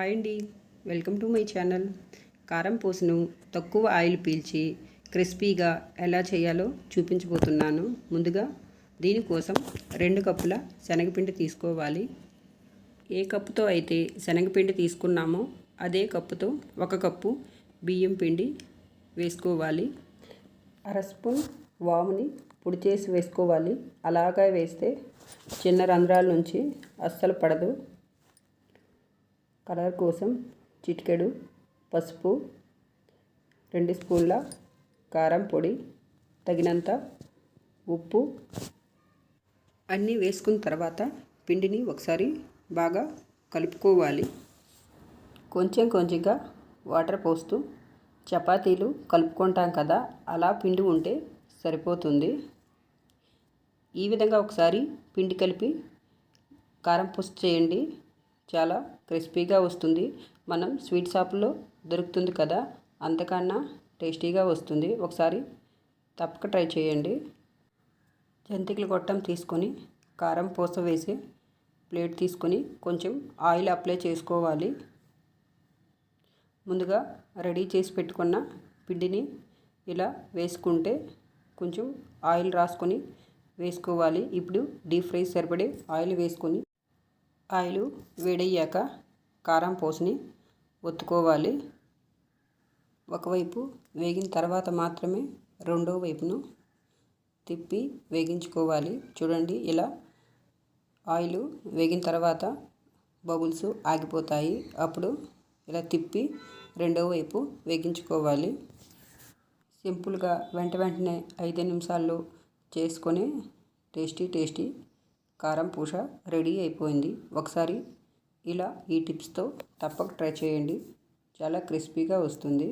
Hi అండి. Welcome to my channel. కారం పూసను తక్కువ ఆయిల్ పీల్చి క్రిస్పీగా ఎలా చేయాలో చూపించబోతున్నాను. ముందుగా దీనికోసం రెండు కప్పుల శనగపిండి తీసుకోవాలి. ఏ కప్పుతో అయితే శనగపిండి తీసుకున్నామో అదే కప్పుతో ఒక కప్పు బియ్యం పిండి వేసుకోవాలి. అర స్పూన్ వాముని పొడి చేసి వేసుకోవాలి. అలాగా వేస్తే చిన్న రంధ్రాల నుంచి అస్సలు పడదు. కలర్ కోసం చిటికెడు పసుపు రెండు స్పూన్ల కారం పొడి తగినంత ఉప్పు. అన్నీ వేసుకున్న తర్వాత పిండిని ఒకసారి బాగా కలుపుకోవాలి. కొంచెం కొంచెంగా వాటర్ పోస్తూ చపాతీలు కలుపుకుంటాం కదా అలా పిండి ఉంటే సరిపోతుంది. ఈ విధంగా ఒకసారి పిండి కలిపి కారం పూస చేయండి. చాలా క్రిస్పీగా వస్తుంది. మనం స్వీట్ షాప్లో దొరుకుతుంది కదా అంతకన్నా టేస్టీగా వస్తుంది. ఒకసారి తప్పక ట్రై చేయండి. జంతికలు గొట్టం తీసుకొని కారం పూస వేసి ప్లేట్ తీసుకొని కొంచెం ఆయిల్ అప్లై చేసుకోవాలి. ముందుగా రెడీ చేసి పెట్టుకున్న పిండిని ఇలా వేసుకుంటే కొంచెం ఆయిల్ రాసుకొని వేసుకోవాలి. ఇప్పుడు డీప్ ఫ్రై సరిపడే ఆయిల్ వేసుకొని ఆయిల్ వేడయ్యాక కారం పోసుని ఒత్తుకోవాలి. ఒకవైపు వేగిన తర్వాత మాత్రమే రెండో వైపును తిప్పి వేగించుకోవాలి. చూడండి ఇలా ఆయిల్ వేగిన తర్వాత బబుల్స్ ఆగిపోతాయి. అప్పుడు ఇలా తిప్పి రెండో వైపు వేగించుకోవాలి. సింపుల్గా వెంట వెంటనే ఐదు నిమిషాల్లో చేసుకొని టేస్టీ టేస్టీ కారం పూష రెడీ అయిపోయింది. ఒకసారి ఇలా ఈ టిప్స్తో తప్పక ట్రై చేయండి. చాలా క్రిస్పీగా వస్తుంది.